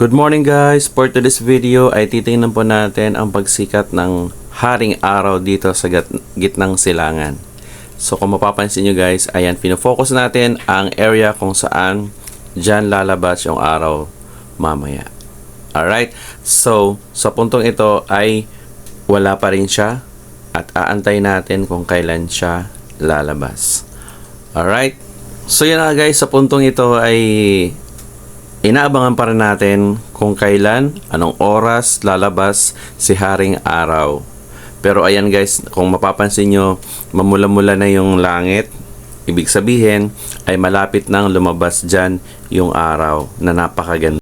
Good morning guys! For today's video ay titingnan po natin ang pagsikat ng haring araw dito sa gitnang silangan. So kung mapapansin nyo guys, ayan, pinofocus natin ang area kung saan dyan lalabas yung araw mamaya. Alright? So, sa puntong ito ay wala pa rin siya at aantay natin kung kailan siya lalabas. Alright? So yan na guys, sa puntong ito ay Inaabangan pa rin natin kung kailan, anong oras lalabas si Haring Araw. Pero ayan guys, kung mapapansin nyo, mamula-mula na yung langit. Ibig sabihin ay malapit nang lumabas dyan yung araw na napakaganda.